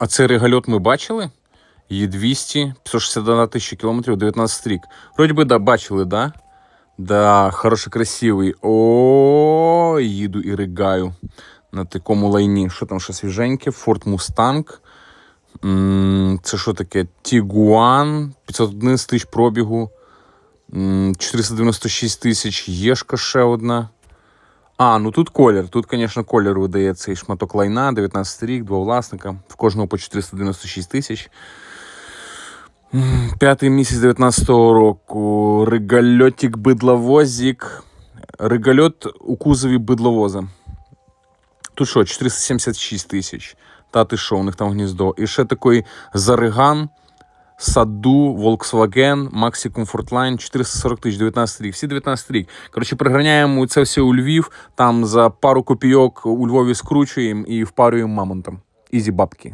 А цей регальот ми бачили? Її 200, 561 тисяча кілометрів, 19 рік. Вроді би, да, бачили, да? Да, хороший, красивий. О, їду і ригаю на такому лайні. Що там ще свіженьке? Ford Mustang. Це що таке? Tiguan, 511 тисяч пробігу. 496 тисяч. Єшка ще одна. А, ну тут колір. Тут, звісно, колір видає цей шматок лайна, 19 рік, два власника. В кожного по 496 тисяч. П'ятий місяць 19-го року. Ригальотик бидловозик. Ригальот у кузові бидловоза. Тут що, 476 тисяч. Та ти що, у них там гніздо. І ще такий зариган. Саду, Volkswagen, Maxi Comfortline, 440 тисяч, 19 рік. Всі 19 рік. Коротше, приганяємо це все у Львів, там за пару копійок у Львові скручуємо і впарюємо мамонтом. Ізі бабки.